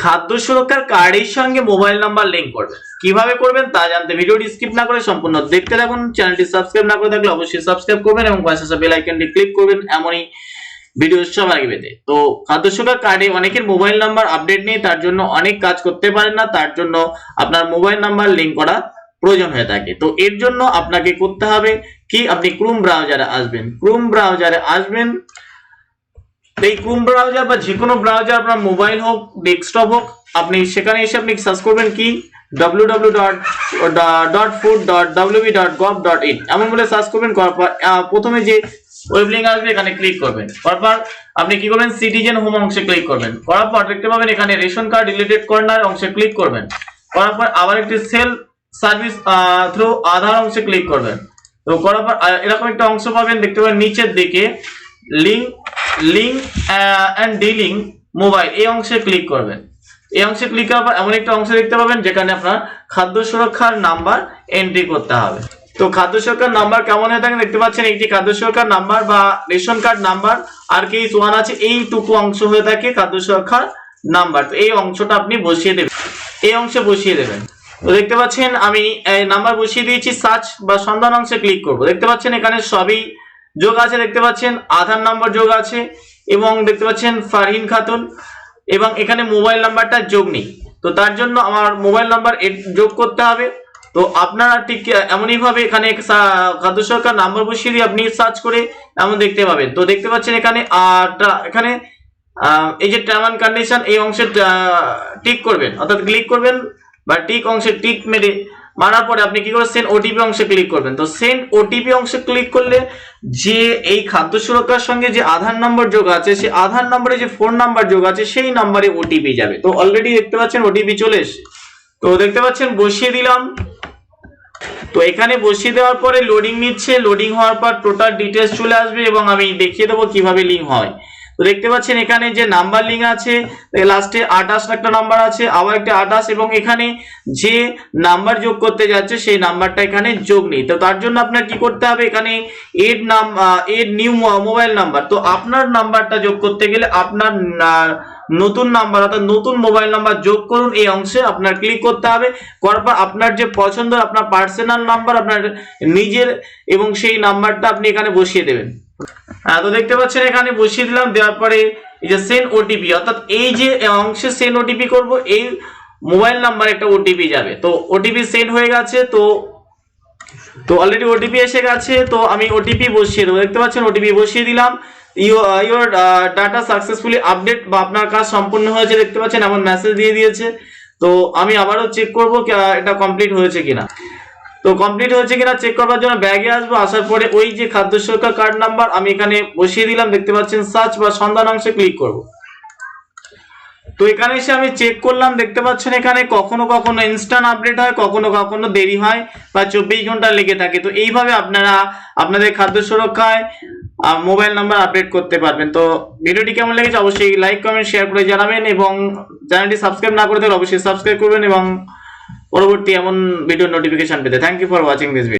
খাদ্য সুরক্ষার কার্ডের সঙ্গে মোবাইল নাম্বার লিংক করবেন। কীভাবে করবেন তা জানতে ভিডিওটি স্কিপ না করে সম্পূর্ণ দেখতে থাকুন। চ্যানেলটি সাবস্ক্রাইব না করে থাকলে অবশ্যই সাবস্ক্রাইব করবেন এবং পাশে আসা বেল আইকনটি ক্লিক করবেন। এমনই ভিডিও সবার আগে পেতে। তো খাদ্য সুরক্ষার কার্ডে অনেকের মোবাইল নাম্বার আপডেট নেই, তার জন্য অনেক কাজ করতে পারেন না, তার জন্য আপনার মোবাইল নাম্বার লিংক করা প্রয়োজন হয়ে থাকে। তো এর জন্য আপনাকে করতে হবে কি? আপনি ক্রোম ব্রাউজারে আসবেন। ক্রোম ব্রাউজারে আসবেন এই ক্রোম ব্রাউজার বা যে কোনো ব্রাউজার আপনার মোবাইল হোক ডেস্কটপ হোক, আপনি সেখানে এসে আপনি সার্চ করবেন কি? W W dot dot food dot WB dot gov dot www.food.wb.gov.in এমন বলে সার্চ করবেন, করার পর প্রথমে যে ওয়েব লিঙ্ক আসবে, এখানে ক্লিক করবেন। তারপর আপনি কি করবেন? সিটিজেন হোম অংশে ক্লিক করবেন। করার পর দেখতে পাবেন এখানে রেশন কার্ড রিলেটেড কর্নার অংশে ক্লিক করবেন। করার পর আবার একটি সেল সার্ভিস থ্রু আধার অংশে ক্লিক করবেন। তো করার পর এরকম একটা অংশ পাবেন, দেখতে পাবেন নিচের দিকে। Link link and delink mobile এই অংশে ক্লিক করবেন। এই অংশে ক্লিক করার পর এমন একটা অংশ দেখতে পাবেন যেখানে আপনার খাদ্য সুরক্ষার নাম্বার এন্ট্রি করতে হবে। তো খাদ্য সুরক্ষার নাম্বার কেমন হয়ে থাকে দেখতে পাচ্ছেন একটি খাদ্য সুরক্ষার নাম্বার বা রেশন কার্ড নাম্বার আর কি ওয়ান আছে, এইটুকু অংশ হয়ে থাকে খাদ্য সুরক্ষার নাম্বার তো এই অংশটা আপনি বসিয়ে দেবেন। এই অংশে বসিয়ে দেবেন। তো দেখতে পাচ্ছেন আমি নাম্বার বসিয়ে দিয়েছি সার্চ বা সন্ধান অংশে ক্লিক করব। দেখতে পাচ্ছেন এখানে সবই যোগ আছে দেখতে পাচ্ছেন, আধার নাম্বার যোগ আছে এবং দেখতে পাচ্ছেন ফারহিন খাতুন এবং এখানে মোবাইল নাম্বারটা যোগ নেই। তো তার জন্য আমার মোবাইল নাম্বার যোগ করতে হবে। তো আপনারা ঠিক এমনই ভাবে এখানে খাদ্য সরকার নাম্বার বসিয়ে দিয়ে আপনি সার্চ করে এমন দেখতে পাবেন। তো দেখতে পাচ্ছেন এখানে এখানে এই যে টার্ম অ্যান্ড কন্ডিশন এই অংশে টিক করবেন। অর্থাৎ ক্লিক করবেন বা টিক অংশে টিক মেরে মারার পরে আপনি কি করবেন? সেন্ড ওটিপি অংশে ক্লিক করবেন। তো সেন্ড ওটিপি অংশে ক্লিক করলে যে এই খাদ্য সুরক্ষার সঙ্গে যে আধার নম্বর যোগ আছে সেই আধার নম্বরে যে ফোন নাম্বার যোগ আছে, সেই নাম্বারে ওটিপি যাবে। তো অলরেডি দেখতে পাচ্ছেন ওটিপি চলে এসেছে। তো দেখতে পাচ্ছেন বসিয়ে দিলাম। তো এখানে বসিয়ে দেওয়ার পরে লোডিং নিচ্ছে। লোডিং হওয়ার পর টোটাল ডিটেলস চলে আসবে এবং আমি দেখিয়ে দেবো কীভাবে লিঙ্ক হয়। তো দেখতে পাচ্ছেন এখানে যে নাম্বার লিঙ্ক আছে লাস্টে আঠাশ একটা নাম্বার আছে, আবার একটা আঠাশ এবং এখানে যে নাম্বার যোগ করতে যাচ্ছে সেই নাম্বারটা এখানে যোগ নেই। তো তার জন্য আপনার কি করতে হবে? এখানে এড নাম এড নিউ মোবাইল নাম্বার তো আপনার নাম্বারটা যোগ করতে গেলে আপনার নতুন নাম্বার অর্থাৎ নতুন মোবাইল নাম্বার যোগ করুন এই অংশে, আপনার ক্লিক করতে হবে। করার পর আপনার যে পছন্দ, আপনার পার্সোনাল নাম্বার আপনার নিজের এবং সেই নাম্বারটা আপনি এখানে বসিয়ে দেবেন। তো দেখতে পাচ্ছেন, এখানে বসিয়ে দিলাম, দেওয়ার পরে এই যে সেন্ড ওটিপি অর্থাৎ এই যে অংশে সেন্ড ওটিপি করব, এই মোবাইল নাম্বার একটা ওটিপি যাবে। তো ওটিপি সেন্ড হয়ে গেছে, তো তো অলরেডি ওটিপি এসে গেছে, তো আমি ওটিপি বসিয়ে দেবো। দেখতে পাচ্ছেন ওটিপি বসিয়ে দিলাম। ইউর ডাটা সাকসেসফুলি আপডেট বা আপনার কাজ সম্পূর্ণ হয়েছে, দেখতে পাচ্ছেন এমন মেসেজ দিয়ে দিয়েছে। তো আমি আবারও চেক করব এটা কমপ্লিট হয়েছে কিনা। তো কমপ্লিট হয়েছে কিনা চেক করবার জন্য ব্যাগে আসব। আসার পরে ওই যে খাদ্য সুরক্ষা কার্ড নাম্বার আমি এখানে বসিয়ে দিলাম। দেখতে পাচ্ছেন সার্চ বা সন্ধান অংশে ক্লিক করব। তো এখানে এসে আমি চেক করলাম। দেখতে পাচ্ছেন এখানে কখনো কখনো ইনস্ট্যান্ট আপডেট হয়, কখনো কখনো দেরি হয় বা চব্বিশ ঘণ্টা লেগে থাকে। তো এইভাবে আপনারা আপনাদের খাদ্য সুরক্ষায় মোবাইল নাম্বার আপডেট করতে পারবেন। তো ভিডিওটি কেমন লেগেছে অবশ্যই লাইক কমেন্ট শেয়ার করে জানাবেন এবং চ্যানেলটি সাবস্ক্রাইব না করে থাকলে অবশ্যই সাবস্ক্রাইব করবেন এবং পরবর্তী এমন ভিডিও নোটিফিকেশন পেতে thank you for watching this video